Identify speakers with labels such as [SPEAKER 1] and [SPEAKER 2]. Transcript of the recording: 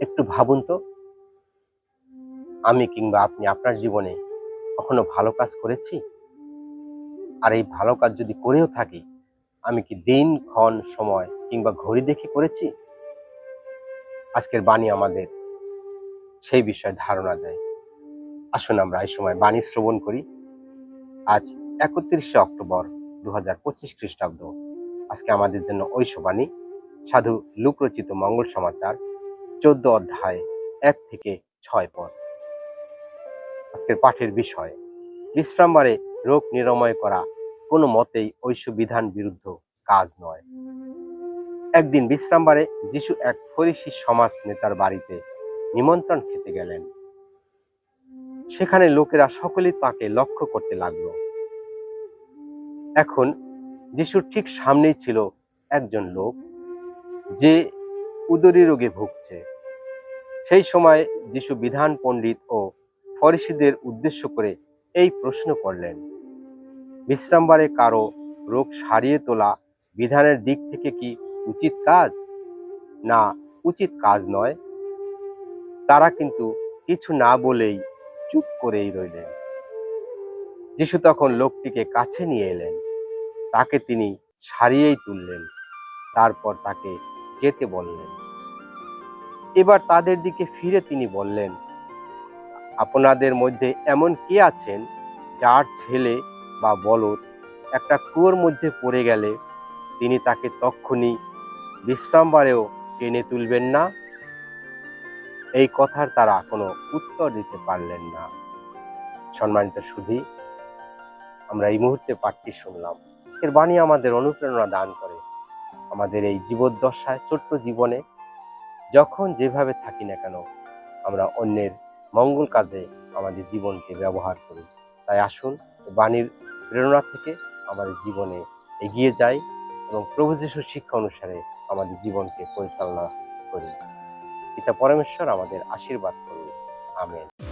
[SPEAKER 1] একটু ভাবুন তো। আমি কিংবা আপনি আপনার জীবনে কখনো ভালো কাজ করেছি? আর এই ভালো কাজ যদি করেও থাকি, আমি কি দিন, ক্ষণ, সময় কিংবা ঘড়ি দেখে করেছি? আজকের বাণী আমাদের সেই বিষয়ে ধারণা দেয়। আসুন আমরা এই সময় বাণী শ্রবণ করি। আজ একত্রিশে অক্টোবর দু হাজার পঁচিশ খ্রিস্টাব্দ। আজকে আমাদের জন্য ঐশবাণী। সাধু লুকরচিত মঙ্গল সমাচার চোদ্দ অধ্যায়, এক থেকে ছয় পদ। আজকের পাঠের বিষয়, বিশ্রামবারে রোগ নিরাময় করা কোনো মতেই ঐশ্য বিধান বিরুদ্ধ কাজ নয়। একদিন বিশ্রামবারে যিশু এক ফরিসি সমাজ নেতার বাড়িতে নিমন্ত্রণ খেতে গেলেন। সেখানে লোকেরা সকলেই তাকে লক্ষ্য করতে লাগল। এখন যিশুর ঠিক সামনেই ছিল একজন লোক, যে উদরী রোগে ভুগছে। সেই সময় যিশু বিধান পণ্ডিত ও ফরিসিদের উদ্দেশ্য করে এই প্রশ্ন করলেন, বিশ্রামবারে কারও রোগ সারিয়ে তোলা বিধানের দিক থেকে কি উচিত কাজ? না, উচিত কাজ নয়। তারা কিন্তু কিছু না বলেই চুপ করেই রইলেন। যিশু তখন লোকটিকে কাছে নিয়ে এলেন। তাকে তিনি সারিয়েই তুললেন। তারপর তাকে যেতে বললেন। এবার তাদের দিকে ফিরে তিনি বললেন, আপনাদের মধ্যে এমন কে আছেন যার ছেলে বা বলদ একটা কুয়োর মধ্যে পড়ে গেলে তিনি তাকে তক্ষুনি বিশ্রামবারেও টেনে তুলবেন না? এই কথার তারা কোনো উত্তর দিতে পারলেন না। সম্মানিত সুধী, আমরা এই মুহূর্তে পাঠটি শুনলাম। আজকের বাণী আমাদের অনুপ্রেরণা দান করে। আমাদের এই জীবদ্দশায়, ছোট্ট জীবনে যখন যেভাবে থাকি না কেন, আমরা অন্যের মঙ্গল কাজে আমাদের জীবনকে ব্যবহার করি। তাই আসুন, বাণীর প্রেরণা থেকে আমাদের জীবনে এগিয়ে যাই এবং প্রভু যিশুর শিক্ষা অনুসারে আমাদের জীবনকে পরিচালনা করি। পিতা পরমেশ্বর আমাদের আশীর্বাদ করুন। আমেন।